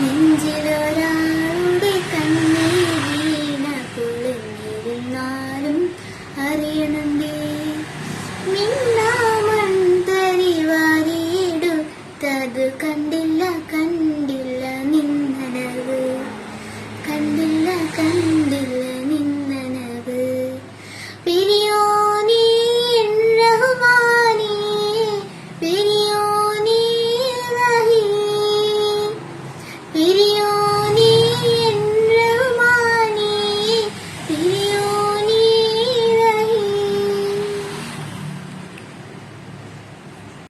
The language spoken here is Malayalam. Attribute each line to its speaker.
Speaker 1: നെഞ്ചിലൊരാളുടെ കണ്ണീർ വീണ പൊളിഞ്ഞിരുന്നാലും അറിയണമേ. മിന്നാമൺ തരിവാരിയെടുത്തത് കണ്ണു